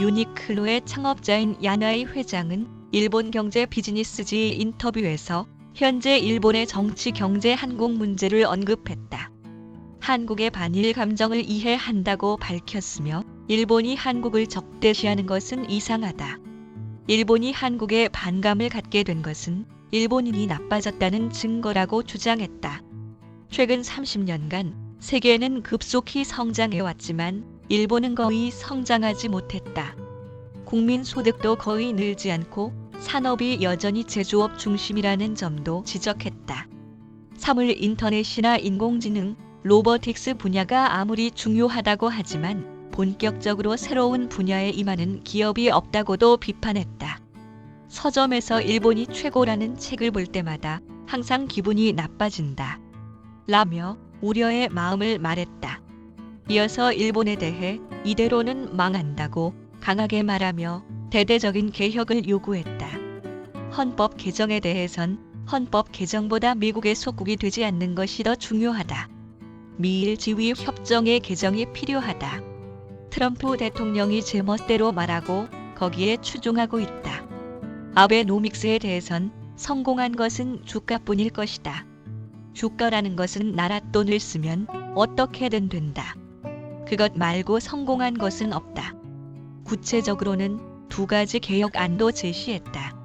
유니클로의 창업자인 야나이 회장은 일본 경제 비즈니스지 인터뷰에서 현재 일본의 정치 경제 한국 문제를 언급했다. 한국의 반일 감정을 이해한다고 밝혔으며 일본이 한국을 적대시하는 것은 이상하다. 일본이 한국에 반감을 갖게 된 것은 일본인이 나빠졌다는 증거라고 주장했다. 최근 30년간 세계는 급속히 성장해 왔지만 일본은 거의 성장하지 못했다. 국민 소득도 거의 늘지 않고 산업이 여전히 제조업 중심이라는 점도 지적했다. 사물 인터넷이나 인공지능, 로보틱스 분야가 아무리 중요하다고 하지만 본격적으로 새로운 분야에 임하는 기업이 없다고도 비판했다. 서점에서 일본이 최고라는 책을 볼 때마다 항상 기분이 나빠진다. 라며 우려의 마음을 말했다. 이어서 일본에 대해 이대로는 망한다고 강하게 말하며 대대적인 개혁을 요구했다. 헌법 개정에 대해선 헌법 개정보다 미국의 속국이 되지 않는 것이 더 중요하다. 미일 지위 협정의 개정이 필요하다. 트럼프 대통령이 제멋대로 말하고 거기에 추종하고 있다. 아베노믹스에 대해선 성공한 것은 주가뿐일 것이다. 주가라는 것은 나라 돈을 쓰면 어떻게든 된다. 그것 말고 성공한 것은 없다. 구체적으로는 두 가지 개혁안도 제시했다.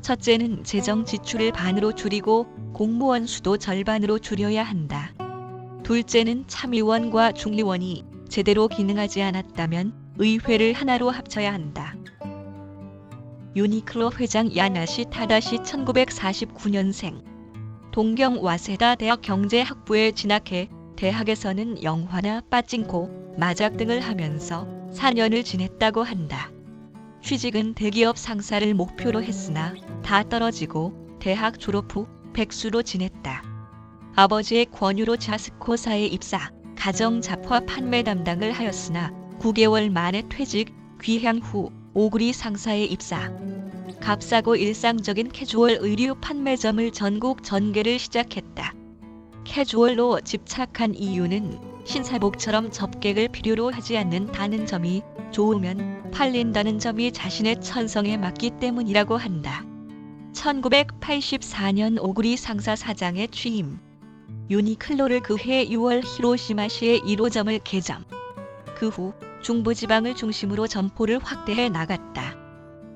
첫째는 재정 지출을 반으로 줄이고 공무원 수도 절반으로 줄여야 한다. 둘째는 참의원과 중의원이 제대로 기능하지 않았다면 의회를 하나로 합쳐야 한다. 유니클로 회장 야나시 타다시 1949년생. 동경 와세다 대학 경제학부에 진학해 대학에서는 영화나 빠찡코, 마작 등을 하면서 4년을 지냈다고 한다. 취직은 대기업 상사를 목표로 했으나 다 떨어지고 대학 졸업 후 백수로 지냈다. 아버지의 권유로 자스코사에 입사, 가정 잡화 판매 담당을 하였으나 9개월 만에 퇴직, 귀향 후 오구리 상사에 입사. 값싸고 일상적인 캐주얼 의류 판매점을 전국 전개를 시작했다. 캐주얼로 집착한 이유는 신사복처럼 접객을 필요로 하지 않는다는 점이 좋으면 팔린다는 점이 자신의 천성에 맞기 때문이라고 한다. 1984년 오구리 상사 사장에 취임. 유니클로를 그해 6월 히로시마시에 1호점을 개점. 그 후 중부지방을 중심으로 점포를 확대해 나갔다.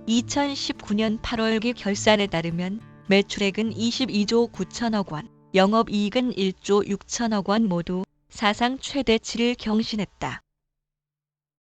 2019년 8월기 결산에 따르면 매출액은 22조 9천억 원, 영업이익은 1조 6천억 원 모두 사상 최대치를 경신했다.